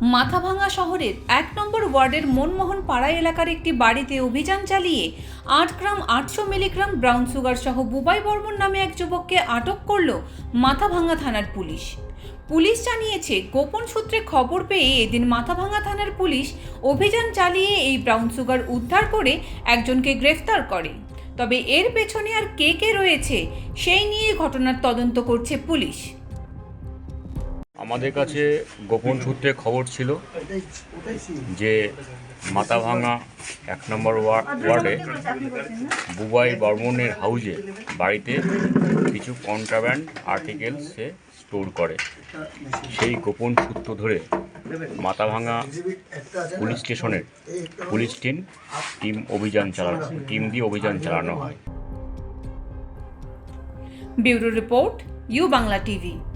মাথাভাঙা শহরের এক নম্বর ওয়ার্ডের মনমোহন পাড়া এলাকার একটি বাড়িতে অভিযান চালিয়ে আট গ্রাম আটশো মিলিগ্রাম ব্রাউন সুগার সহ বুবাই বর্মন নামে এক যুবককে আটক করল মাথাভাঙা থানার পুলিশ। পুলিশ জানিয়েছে, গোপন সূত্রে খবর পেয়ে এদিন মাথাভাঙা থানার পুলিশ অভিযান চালিয়ে এই ব্রাউন সুগার উদ্ধার করে একজনকে গ্রেফতার করে। তবে এর পেছনে আর কে কে রয়েছে, সেই নিয়ে ঘটনার তদন্ত করছে পুলিশ। আমাদের কাছে গোপন সূত্রে খবর ছিল যে মাথাভাঙা এক নম্বর ওয়া- ওয়ার্ডে বুবাই বর্মনের হাউজে বাড়িতে কিছু কন্ট্রাব্যান্ড আর্টিকেল সে স্টোর করে। সেই গোপন সূত্র ধরে মাথাভাঙা পুলিশ স্টেশনের পুলিশ টিম টিম অভিযান চালানো টিম দিয়ে অভিযান চালানো হয়। Bureau report, U Bangla TV.